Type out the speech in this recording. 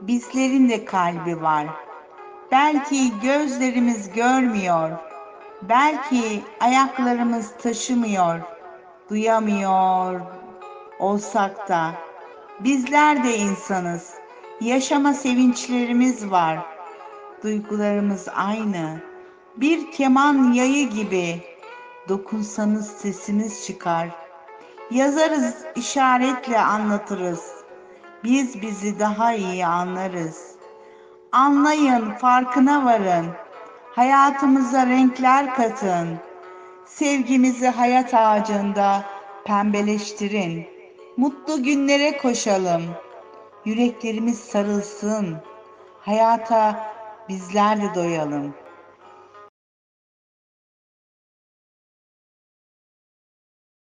bizlerin de kalbi var. Belki gözlerimiz görmüyor, belki ayaklarımız taşımıyor, duyamıyor olsak da bizler de insanız. Yaşama sevinçlerimiz var. Duygularımız aynı. Bir keman yayı gibi dokunsanız sesimiz çıkar. Yazarız, işaretle anlatırız. Biz bizi daha iyi anlarız. Anlayın, farkına varın. Hayatımıza renkler katın. Sevgimizi hayat ağacında pembeleştirin. Mutlu günlere koşalım. Yüreklerimiz sarılsın. Hayata bizler de doyalım.